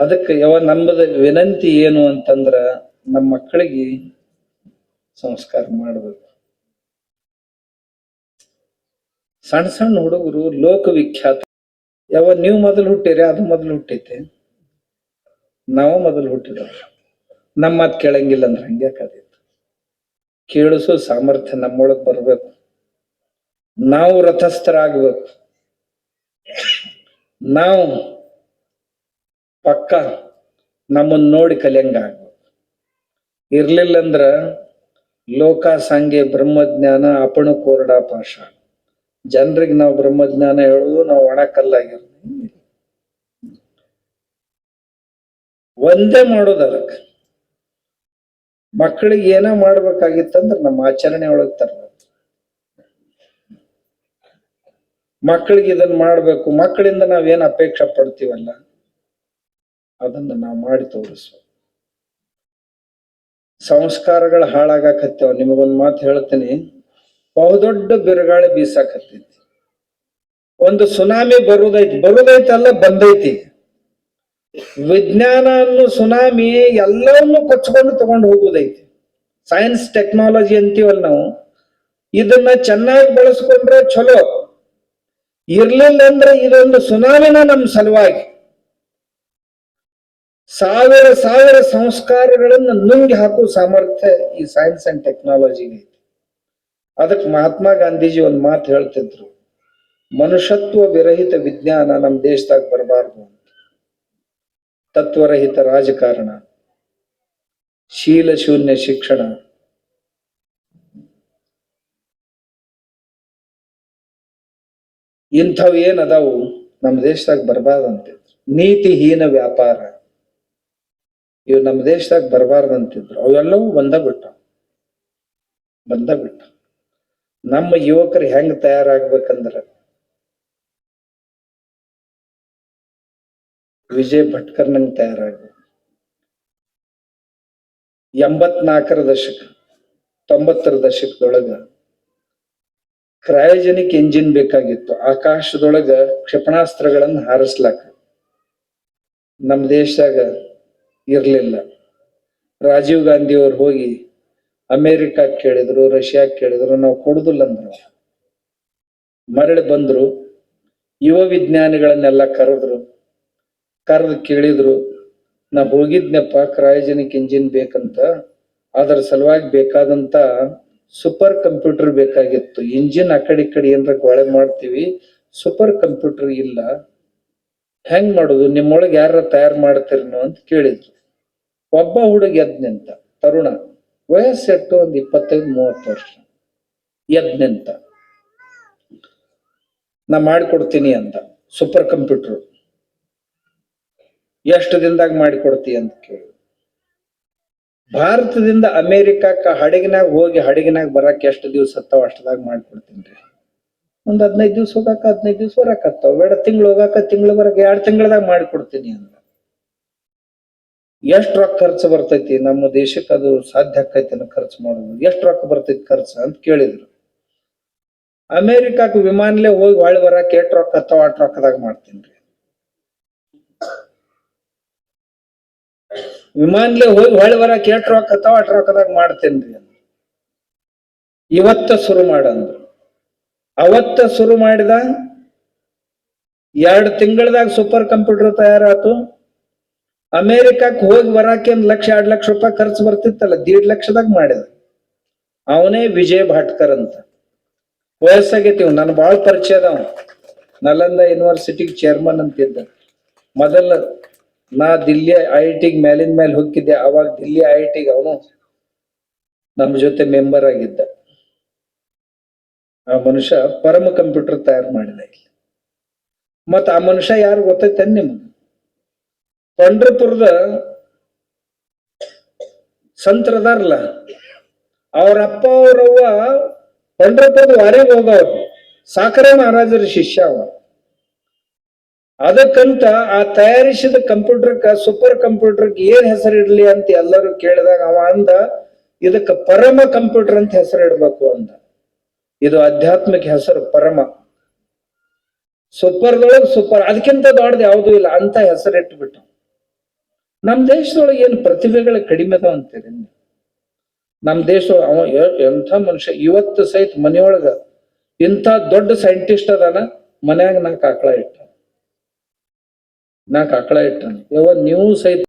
ಅದಕ್ಕೆ ಯಾವ ನಮ್ಮದ ವಿನಂತಿ ಏನು ಅಂತಂದ್ರ ನಮ್ಮ ಮಕ್ಕಳಿಗೆ ಸಂಸ್ಕಾರ ಮಾಡಬೇಕು. ಸಣ್ಣ ಸಣ್ಣ ಹುಡುಗರು ಲೋಕವಿಖ್ಯಾತ. ಯಾವ ನೀವು ಮೊದಲು ಹುಟ್ಟಿರಿ, ಅದು ಮೊದಲು ಹುಟ್ಟೈತೆ. ನಾವು ಮೊದಲು ಹುಟ್ಟಿದವ್ರು. ನಮ್ಮ ಮಾತು ಕೇಳಂಗಿಲ್ಲ ಅಂದ್ರೆ ಹಂಗೆ ಕಾದಿತ್ತು ಕೇಳಿಸೋ ಸಾಮರ್ಥ್ಯ ನಮ್ಮೊಳಗೆ ಬರಬೇಕು. ನಾವು ರಥಸ್ಥರಾಗ್ಬೇಕು. ನಾವು ಪಕ್ಕ ನಮ್ಮನ್ನ ನೋಡಿ ಕಲಿಯಂಗ ಇರ್ಲಿಲ್ಲ ಅಂದ್ರ ಲೋಕ, ಸಂಘೆ, ಬ್ರಹ್ಮಜ್ಞಾನ ಅಪಣು ಕೋರಡ ಪಾಶ ಜನರಿಗೆ ನಾವು ಬ್ರಹ್ಮಜ್ಞಾನ ಹೇಳುದು, ನಾವು ಒಣಕಲ್ಲಾಗಿರೋದು ಒಂದೇ ಮಾಡೋದು ಅದಕ್ಕೆ. ಮಕ್ಕಳಿಗೆ ಏನ ಮಾಡ್ಬೇಕಾಗಿತ್ತಂದ್ರ ನಮ್ಮ ಆಚರಣೆ ಒಳಗ್ ತರ್ಬೇಕು. ಮಕ್ಕಳಿಗೆ ಇದನ್ನ ಮಾಡ್ಬೇಕು ಮಕ್ಕಳಿಂದ ನಾವೇನ್ ಅಪೇಕ್ಷೆ ಪಡ್ತೀವಲ್ಲ? ಅದನ್ನ ನಾವು ಮಾಡಿ ತೋರಿಸ್ಬೇಕು ಸಂಸ್ಕಾರಗಳು ಹಾಳಾಗಾಕತ್ತೇವ ನಿಮಗೊಂದು ಮಾತು ಹೇಳ್ತೀನಿ. ಬಹುದೊಡ್ಡ ಬಿರುಗಾಳಿ ಬೀಸಾಕತ್ತೈತಿ. ಒಂದು ಸುನಾಮಿ ಬರುದೈತಿ. ಬರುದೈತಲ್ಲ ಬಂದೈತಿ. ವಿಜ್ಞಾನ ಅನ್ನೋ ಸುನಾಮಿ ಎಲ್ಲವನ್ನೂ ಕೊಚ್ಕೊಂಡು ತಗೊಂಡು ಹೋಗುದೈತಿ. ಸೈನ್ಸ್ ಟೆಕ್ನಾಲಜಿ ಅಂತೀವಲ್ಲ ನಾವು. ಇದನ್ನ ಚೆನ್ನಾಗಿ ಬಳಸ್ಕೊಂಡ್ರೆ ಚಲೋ. ಇರ್ಲಿಲ್ಲ ಅಂದ್ರೆ ಇದೊಂದು ಸುನಾಮಿನ ನಮ್ಮ ಸಲುವಾಗಿ. ಸಾವಿರ ಸಾವಿರ ಸಂಸ್ಕಾರಗಳನ್ನು ನುಂಗಿ ಹಾಕುವ ಸಾಮರ್ಥ್ಯ ಈ ಸೈನ್ಸ್ ಅಂಡ್ ಟೆಕ್ನಾಲಜಿಗೆ ಐತಿ. ಅದಕ್ಕೆ ಮಹಾತ್ಮ ಗಾಂಧೀಜಿ ಒಂದು ಮಾತು ಹೇಳ್ತಿದ್ರು, ಮನುಷ್ಯತ್ವ ವಿರಹಿತ ವಿಜ್ಞಾನ ನಮ್ಮ ದೇಶದಾಗ ಬರಬಾರ್ದು ಅಂತ. ತತ್ವರಹಿತ ರಾಜಕಾರಣ, ಶೀಲ ಶೂನ್ಯ ಶಿಕ್ಷಣ. ಇಂಥವು ಏನದಾವು ನಮ್ಮ ದೇಶದಾಗ ಬರಬಾರ್ದಂತಿದ್ರು ನೀತಿಹೀನ ವ್ಯಾಪಾರ. ಇವು ನಮ್ಮ ದೇಶದಾಗ ಬರಬಾರ್ದಂತಿದ್ರು ಅವೆಲ್ಲವೂ ಬಂದ ಬಿಟ್ಟ ಬಂದ ಬಿಟ್ಟ ನಮ್ಮ ಯುವಕರು ಹೆಂಗ್ ತಯಾರಾಗ್ಬೇಕಂದ್ರ ವಿಜಯ್ ಭಟ್ಕರ್ ಭಟ್ಕರ್ನಂಗ್ ತಯಾರಾಗ್ಬೇಕು. ಎಂಬತ್ನಾಲ್ಕರ ದಶಕ, ತೊಂಬತ್ತರ ದಶಕದೊಳಗ ಕ್ರಯೋಜನಿಕ್ ಇಂಜಿನ್ ಬೇಕಾಗಿತ್ತು. ಆಕಾಶದೊಳಗ ಕ್ಷಿಪಣಾಸ್ತ್ರಗಳನ್ನ ಹಾರಿಸ್ಲಾಕ. ನಮ್ಮ ದೇಶದಾಗ ಇರ್ಲಿಲ್ಲ. ರಾಜೀವ್ ಗಾಂಧಿ ಅವ್ರು ಹೋಗಿ ಅಮೇರಿಕಾ ಕೇಳಿದ್ರು, ರಷ್ಯಾ ಕೇಳಿದ್ರು, ನಾವು ಕೊಡುದಿಲ್ಲ ಅಂದ್ರು. ಮರಳಿ ಬಂದ್ರು, ಯುವ ವಿಜ್ಞಾನಿಗಳನ್ನೆಲ್ಲ ಕರೆದ್ರು. ಕರೆದು ಕೇಳಿದ್ರು ನಾ ಹೋಗಿದ್ನಪ್ಪ, ಕ್ರಯೋಜನಿಕ್ ಇಂಜಿನ್ ಬೇಕಂತ, ಅದರ ಸಲುವಾಗಿ ಬೇಕಾದಂತ ಸೂಪರ್ ಕಂಪ್ಯೂಟರ್ ಬೇಕಾಗಿತ್ತು. ಇಂಜಿನ್ ಆ ಕಡೆ ಕಡೆ ಏನ್ರ ಗೊಳೆ ಮಾಡ್ತೀವಿ, ಸೂಪರ್ ಕಂಪ್ಯೂಟರ್ ಇಲ್ಲ. ಹೆಂಗ್ ಮಾಡುದು, ನಿಮ್ಮೊಳಗೆ ಯಾರ ತಯಾರು ಮಾಡ್ತಿರನು ಅಂತ ಕೇಳಿದ್ರು. ಒಬ್ಬ ಹುಡುಗ ಎದ್ ನಿಂತ, ತರುಣ, ವಯಸ್ಸೆಟ್ಟು ಒಂದು ಇಪ್ಪತ್ತೈದು, ಮೂವತ್ತು ವರ್ಷ. ಎದ್ ನಿಂತ. ನಾ ಮಾಡಿಕೊಡ್ತೀನಿ ಅಂತ ಸೂಪರ್ ಕಂಪ್ಯೂಟರ್ ಎಷ್ಟು ದಿನದಾಗ ಮಾಡಿಕೊಡ್ತಿ ಅಂತ ಕೇಳಿ. ಭಾರತದಿಂದ ಅಮೇರಿಕಾಕ್ಕ ಹಡಗಿನಾಗ ಹೋಗಿ ಹಡಗಿನಾಗ ಬರಕ್ಕೆ ಎಷ್ಟು ದಿವ್ಸ ಹತ್ತಾವ ಅಷ್ಟದಾಗ ಮಾಡ್ಕೊಡ್ತೀನಿ ಒಂದ್ ಹದಿನೈದು ದಿವ್ಸ ಹೋಗಾಕ ಹದಿನೈದು ದಿವ್ಸ ಬರಾಕತ್ತಾವ ಬೇಡ, ತಿಂಗಳು ಹೋಗಾಕ ತಿಂಗಳು ಬರಕ ಎರಡ್ ತಿಂಗಳದಾಗ ಮಾಡಿಕೊಡ್ತೀನಿ ಅಂದ. ಎಷ್ಟ್ ರೊಕ್ಕ ಖರ್ಚು ಬರ್ತೈತಿ? ನಮ್ಮ ದೇಶಕ್ಕೆ ಅದು ಸಾಧ್ಯ ಆಕೈತಿ ಖರ್ಚು ಮಾಡೋದು. ಎಷ್ಟ್ ರೊಕ್ಕ ಬರ್ತೈತಿ ಖರ್ಚು ಅಂತ ಕೇಳಿದ್ರು. ಅಮೇರಿಕಾಕ್ ವಿಮಾನಲೇ ಹೋಗಿ ಹೊಳ್ಳಿ ಬರಕ್ ಎಷ್ಟ್ ರೊಕ್ಕ ಅಥವಾ ಅಟ್ ರೊಕ್ಕದಾಗ ಮಾಡ್ತೀನಿ ವಿಮಾನಲೇ ಹೋಗಿ ಹೊಳ್ಳಿ ಬರಕ್ ಎಷ್ಟ್ ರೊಕ್ಕ ಅಥವಾ ಅಟ್ ರೊಕ್ಕದಾಗ ಮಾಡ್ತೇನ್ರಿ. ಇವತ್ತ ಶುರು ಮಾಡಂದ್ರು. ಅವತ್ತ ಶುರು ಮಾಡಿದ ಎರಡು ತಿಂಗಳದಾಗ ಸೂಪರ್ ಕಂಪ್ಯೂಟರ್ ತಯಾರಾತು. ಅಮೇರಿಕಕ್ ಹೋಗಿ ಬರಾಕೆ ಒಂದ್ ಲಕ್ಷ, ಎರಡ್ ಲಕ್ಷ ರೂಪಾಯಿ ಖರ್ಚು ಬರ್ತಿತ್ತಲ್ಲ, ದೀಡ್ ಲಕ್ಷದಾಗ ಮಾಡಿದ. ಅವನೇ ವಿಜಯ್ ಭಾಟ್ಕರ್ ಅಂತ. ವಯಸ್ಸಾಗೈತಿ ನನ್ ಬಾಳ್ ಪರಿಚಯ ಅದಾವ ನಲಂದ ಯೂನಿವರ್ಸಿಟಿಗೆ ಚೇರ್ಮನ್ ಅಂತಿದ್ದ. ಮೊದಲ ನಾ ದಿಲ್ಲಿ ಐ ಐ ಟಿಗೆ ಮೇಲಿನ ಮೇಲೆ ಹೋಗಿದ್ದೆ ಅವಾಗ ದಿಲ್ಲಿ ಐ ಐ ಟಿಗೆ ಅವನು ನಮ್ಮ ಜೊತೆ ಮೆಂಬರ್ ಆಗಿದ್ದ. ಆ ಮನುಷ್ಯ ಪರಮ ಕಂಪ್ಯೂಟರ್ ತಯಾರು ಮಾಡಿದ ಇಲ್ಲಿ. ಮತ್ತ ಆ ಮನುಷ್ಯ ಯಾರು ಗೊತ್ತೈತೆ ನಿಮ್ಗೆ? ಪಂಡ್ರಪುರದ ಸಂತ್ರದಾರಲ್ಲ, ಅವ್ರ ಅಪ್ಪ ಅವ್ರವ್ವ ಪಂಡ್ರಪುರದ ವಾರಿಗೆ ಹೋಗವ್ರು ಸಾಕರೆ ಮಹಾರಾಜರ ಶಿಷ್ಯ ಅವ. ಅದಕ್ಕಂತ ಆ ತಯಾರಿಸಿದ ಕಂಪ್ಯೂಟರ್ಕ, ಸೂಪರ್ ಕಂಪ್ಯೂಟರ್ಗೆ ಏನ್ ಹೆಸರು ಇಡ್ಲಿ ಅಂತ ಎಲ್ಲರೂ ಕೇಳಿದಾಗ ಅವ ಅಂದ, ಇದಕ್ಕ ಪರಮ ಕಂಪ್ಯೂಟರ್ ಅಂತ ಹೆಸರು ಇಡ್ಬೇಕು ಅಂದ. ಇದು ಆಧ್ಯಾತ್ಮಿಕ ಹೆಸರು, ಪರಮ. ಸೂಪರ್ದೊಳಗ್ ಸೂಪರ್, ಅದಕ್ಕಿಂತ ದೊಡ್ಡದು ಯಾವುದೂ ಇಲ್ಲ, ಅಂತ ಹೆಸರು ಇಟ್ಬಿಟ್ಟು ನಮ್ ದೇಶದೊಳಗೆ ಏನು ಪ್ರತಿಭೆಗಳ ಕಡಿಮೆ ಅದಾವ ಅಂತೀರಿ? ನಮ್ಮ ನಮ್ ದೇಶ ಅವ ಎಂಥ ಮನುಷ್ಯ, ಇವತ್ತು ಸಹಿತ ಮನೆಯೊಳಗ ಇಂಥ ದೊಡ್ಡ ಸೈಂಟಿಸ್ಟ್ ಅದಾನ, ಮನ್ಯಾಗ ನಾಲ್ಕು ಆಕಳ ಇಟ್ಟ ನಾಲ್ಕು ಆಕಳ ಇಟ್ಟ ಯಾವ ನೀವು ಸಹಿತ